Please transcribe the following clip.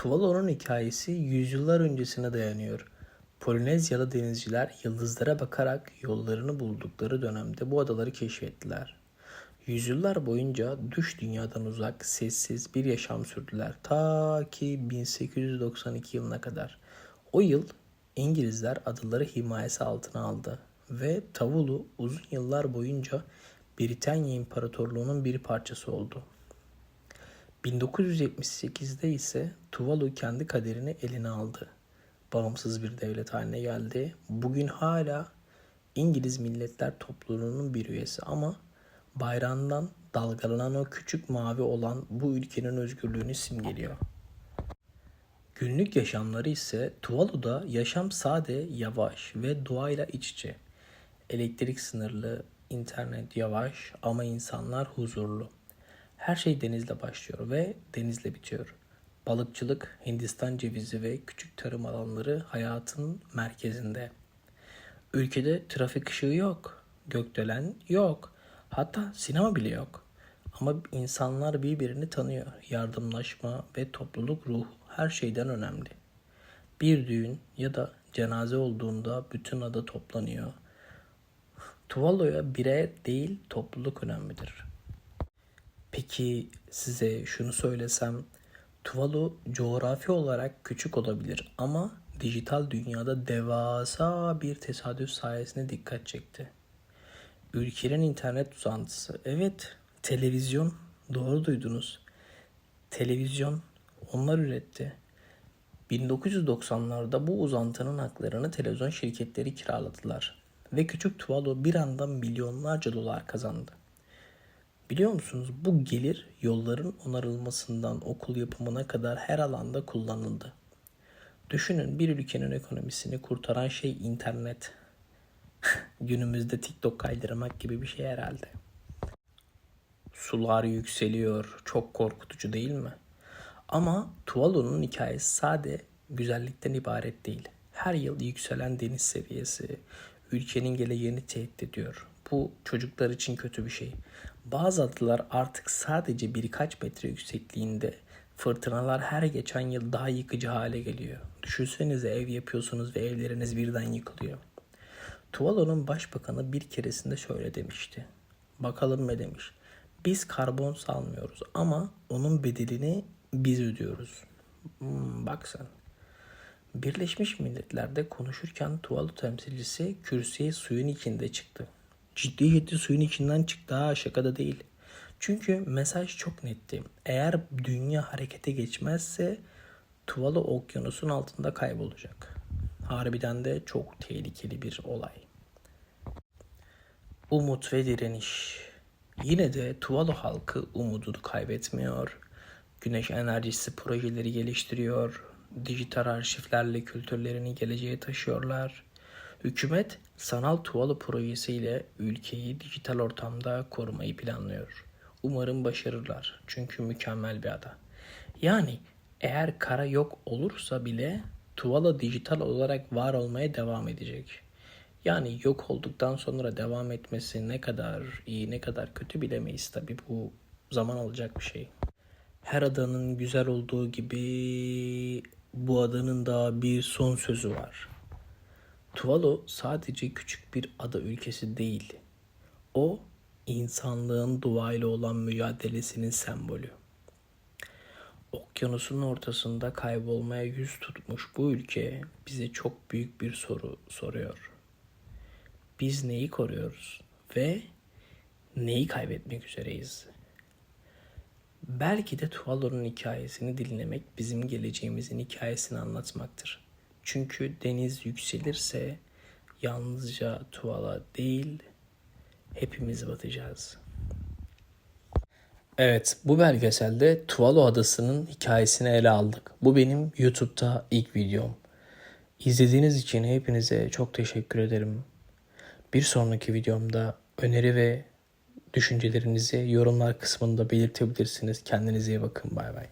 Tuvalu'nun hikayesi yüzyıllar öncesine dayanıyor. Polinezyalı denizciler yıldızlara bakarak yollarını buldukları dönemde bu adaları keşfettiler. Yüzyıllar boyunca dış dünyadan uzak, sessiz bir yaşam sürdüler ta ki 1892 yılına kadar. O yıl İngilizler adaları himayesi altına aldı ve Tavulu uzun yıllar boyunca Britanya İmparatorluğu'nun bir parçası oldu. 1978'de ise Tuvalu kendi kaderini eline aldı. Bağımsız bir devlet haline geldi. Bugün hala İngiliz Milletler Topluluğu'nun bir üyesi ama bayrağından dalgalanan o küçük mavi olan bu ülkenin özgürlüğünü simgeliyor. Günlük yaşamları ise Tuvalu'da yaşam sade, yavaş ve doğayla iç içe. Elektrik sınırlı, internet yavaş ama insanlar huzurlu. Her şey denizle başlıyor ve denizle bitiyor. Balıkçılık, Hindistan cevizi ve küçük tarım alanları hayatın merkezinde. Ülkede trafik ışığı yok, gökdelen yok, hatta sinema bile yok. Ama insanlar birbirini tanıyor. Yardımlaşma ve topluluk ruhu her şeyden önemli. Bir düğün ya da cenaze olduğunda bütün ada toplanıyor. Tuvalu'ya birey değil topluluk önemlidir. Peki size şunu söylesem, Tuvalu coğrafi olarak küçük olabilir ama dijital dünyada devasa bir tesadüf sayesinde dikkat çekti. Ülkenin internet uzantısı. Evet, televizyon. Doğru duydunuz. Televizyon onlar üretti. 1990'larda bu uzantının haklarını televizyon şirketleri kiraladılar ve küçük Tuvalu bir anda milyonlarca dolar kazandı. Biliyor musunuz bu gelir yolların onarılmasından okul yapımına kadar her alanda kullanıldı. Düşünün bir ülkenin ekonomisini kurtaran şey internet. Günümüzde TikTok kaydırmak gibi bir şey herhalde. Sular yükseliyor. Çok korkutucu değil mi? Ama Tuvalu'nun hikayesi sade güzellikten ibaret değil. Her yıl yükselen deniz seviyesi ülkenin geleceğini tehdit ediyor. Bu çocuklar için kötü bir şey. Bazı adalar artık sadece birkaç metre yüksekliğinde fırtınalar her geçen yıl daha yıkıcı hale geliyor. Düşünsenize ev yapıyorsunuz ve evleriniz birden yıkılıyor. Tuvalu'nun başbakanı bir keresinde şöyle demişti. Bakalım ne demiş. Biz karbon salmıyoruz ama onun bedelini biz ödüyoruz. Hmm, bak. Birleşmiş Milletler'de konuşurken Tuvalu temsilcisi kürsüye suyun içinde çıktı. Ciddi suyun içinden çıktı ha şakada değil. Çünkü mesaj çok netti. Eğer dünya harekete geçmezse Tuvalu okyanusun altında kaybolacak. Harbiden de çok tehlikeli bir olay. Umut ve direniş. Yine de Tuvalu halkı umudunu kaybetmiyor. Güneş enerjisi projeleri geliştiriyor. Dijital arşivlerle kültürlerini geleceğe taşıyorlar. Hükümet sanal Tuvalu projesiyle ülkeyi dijital ortamda korumayı planlıyor. Umarım başarırlar çünkü mükemmel bir ada. Yani eğer kara yok olursa bile Tuvalu dijital olarak var olmaya devam edecek. Yani yok olduktan sonra devam etmesi ne kadar iyi ne kadar kötü bilemeyiz tabi bu zaman alacak bir şey. Her adanın güzel olduğu gibi bu adanın da bir son sözü var. Tuvalu sadece küçük bir ada ülkesi değil. O insanlığın doğayla olan mücadelesinin sembolü. Okyanusun ortasında kaybolmaya yüz tutmuş bu ülke bize çok büyük bir soru soruyor. Biz neyi koruyoruz ve neyi kaybetmek üzereyiz? Belki de Tuvalu'nun hikayesini dinlemek bizim geleceğimizin hikayesini anlatmaktır. Çünkü deniz yükselirse yalnızca Tuvala değil hepimiz batacağız. Evet bu belgeselde Tuvalu Adası'nın hikayesini ele aldık. Bu benim YouTube'da ilk videom. İzlediğiniz için hepinize çok teşekkür ederim. Bir sonraki videomda öneri ve düşüncelerinizi yorumlar kısmında belirtebilirsiniz. Kendinize iyi bakın. Bay bay.